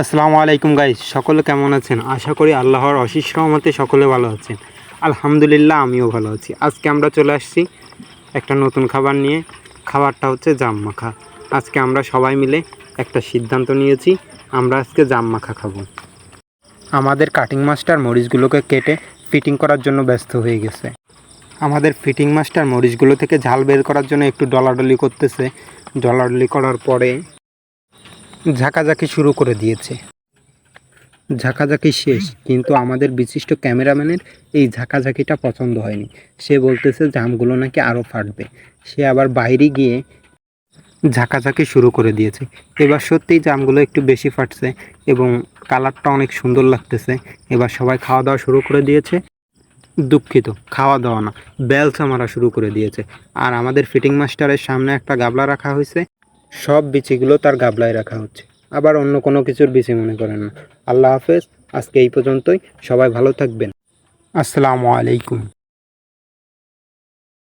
আসসালামু আলাইকুম গাইজ সকলে কেমন আছেন? আশা করি আল্লাহর অশিস রহমতে সকলে ভালো আছেন। আলহামদুলিল্লাহ, আমিও ভালো আছি। আজকে আমরা চলে আসছি একটা নতুন খাবার নিয়ে। খাবারটা হচ্ছে জাম মাখা। আজকে আমরা সবাই মিলে একটা সিদ্ধান্ত নিয়েছি, আমরা আজকে জাম মাখা খাব। আমাদের কাটিং মাস্টার মরিচগুলোকে কেটে ফিটিং করার জন্য ব্যস্ত হয়ে গেছে। আমাদের ফিটিং মাস্টার মরিচগুলো থেকে ঝাল বের করার জন্য একটু ডলাডলি করতেছে। ডলাডলি করার পরে ঝাঁকাঝাঁকি শুরু করে দিয়েছে। ঝাঁকাঝাঁকি শেষ, কিন্তু আমাদের বিশিষ্ট ক্যামেরাম্যানের এই ঝাঁকাঝাঁকিটা পছন্দ হয়নি। সে বলতেছে জামগুলো নাকি আরও ফাটবে। সে আবার বাইরে গিয়ে ঝাঁকাঝাঁকি শুরু করে দিয়েছে। এবার সত্যিই জামগুলো একটু বেশি ফাটছে এবং কালারটা অনেক সুন্দর লাগতেছে। এবার সবাই খাওয়া দাওয়া শুরু করে দিয়েছে। দুঃখিত, খাওয়া দাওয়া না বেলসা মারা শুরু করে দিয়েছে। আর আমাদের ফিটিং মাস্টারের সামনে একটা গাবলা রাখা হয়েছে। সব বিচিগুলো তার গাবলায় রাখা হচ্ছে। আবার অন্য কোনো কিছুর বিচি মনে করেন না। আল্লাহ হাফেজ, আজকে এই পর্যন্তই। সবাই ভালো থাকবেন। আসসালামু আলাইকুম।